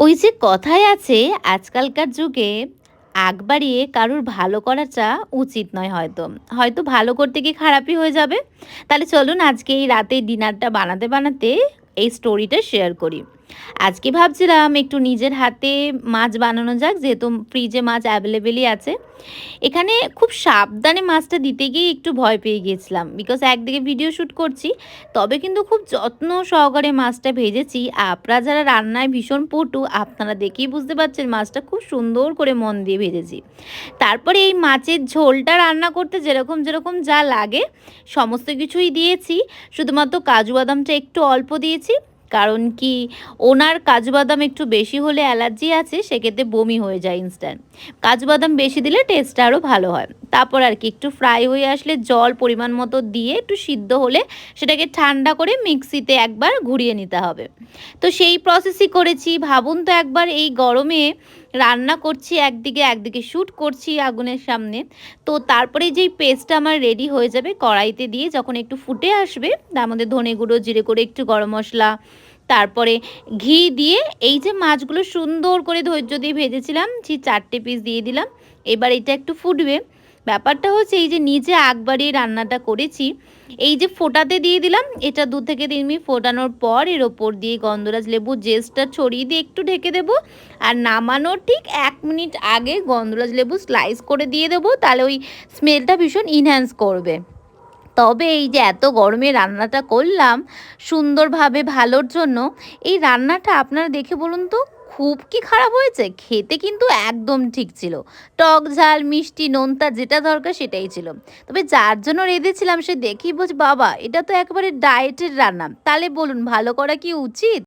ওই যে কথায় আছে, আজকালকার যুগে আগ বাড়িয়ে কারুর ভালো করাটা উচিত নয় হয়তো। হয়তো ভালো করতে গিয়ে খারাপই হয়ে যাবে। তাহলে চলুন আজকে এই রাতে ডিনারটা বানাতে বানাতে এই স্টোরিটা শেয়ার করি। আজকে ভাবছিলাম একটু নিজের হাতে মাছ বানানো যাক, যেহেতু ফ্রিজে মাছ অ্যাভেলেবেলই আছে। এখানে খুব সাবধানে মাছটা দিতে গিয়ে একটু ভয় পেয়ে গিয়েছিলাম বিকজ একদিকে ভিডিও শ্যুট করছি, তবে কিন্তু খুব যত্ন সহকারে মাছটা ভেজেছি। আপনারা যারা রান্নায় ভীষণ পটু, আপনারা দেখেই বুঝতে পারছেন মাছটা খুব সুন্দর করে মন দিয়ে ভেজেছি। তারপরে এই মাছের ঝোলটা রান্না করতে যেরকম যেরকম যা লাগে, সমস্ত কিছুই দিয়েছি। শুধুমাত্র কাজু বাদামটা একটু অল্প দিয়েছি কারণ কি ওনার কাজু বাদাম একটু বেশি হলে অ্যালার্জি আছে, সেক্ষেত্রে বমি হয়ে যায় ইনস্ট্যান্ট কাজু বাদাম বেশি দিলে টেস্টটা আরও ভালো হয়। তারপর আর কি, একটু ফ্রাই হয়ে আসলে জল পরিমাণ মতো দিয়ে একটু সিদ্ধ হলে সেটাকে ঠান্ডা করে মিক্সিতে একবার ঘুরিয়ে নিতে হবে। তো সেই প্রসেসই করেছি। ভাবুন তো একবার এই গরমে রান্না করছি, একদিকে একদিকে শ্যুট করছি আগুনের সামনে। তো তারপরে যেই পেস্টটা আমার রেডি হয়ে যাবে, কড়াইতে দিয়ে যখন একটু ফুটে আসবে, তার মধ্যে ধনে গুঁড়ো, জিরে করে একটু গরম মশলা, তারপরে ঘি দিয়ে এই যে মাছগুলো সুন্দর করে ধৈর্য দিয়ে ভেজেছিলাম, সেই চারটে পিস দিয়ে দিলাম। এবার এটা একটু ফুটবে। ব্যাপারটা হচ্ছে এই যে নিজে আগ রান্নাটা করেছি, এই যে ফোটাতে দিয়ে দিলাম, এটা দু থেকে তিন মিনিট ফোটানোর পর এর ওপর দিয়ে গন্ধরাজ লেবু জেসটা ছড়িয়ে দিয়ে একটু ঢেকে দেবো, আর নামানোর ঠিক এক মিনিট আগে গন্ধরাজ লেবু স্লাইস করে দিয়ে দেবো, তাহলে ওই স্মেলটা ভীষণ ইনহ্যান্স করবে। তবে এই যে এত গরমে রান্নাটা করলাম সুন্দরভাবে ভালোর জন্য, এই রান্নাটা আপনারা দেখে বলুন তো খুব কি খারাপ হয়েছে? খেতে কিন্তু একদম ঠিক ছিল। টক ঝাল, মিষ্টি, নোনতা, যেটা দরকার সেটাই ছিল। তবে যার জন্য রেঁধেছিলাম সে দেখি বলছে বাবা, এটা তো একবারে ডায়েটের রান্না। তাহলে বলুন, ভালো করা কি উচিত?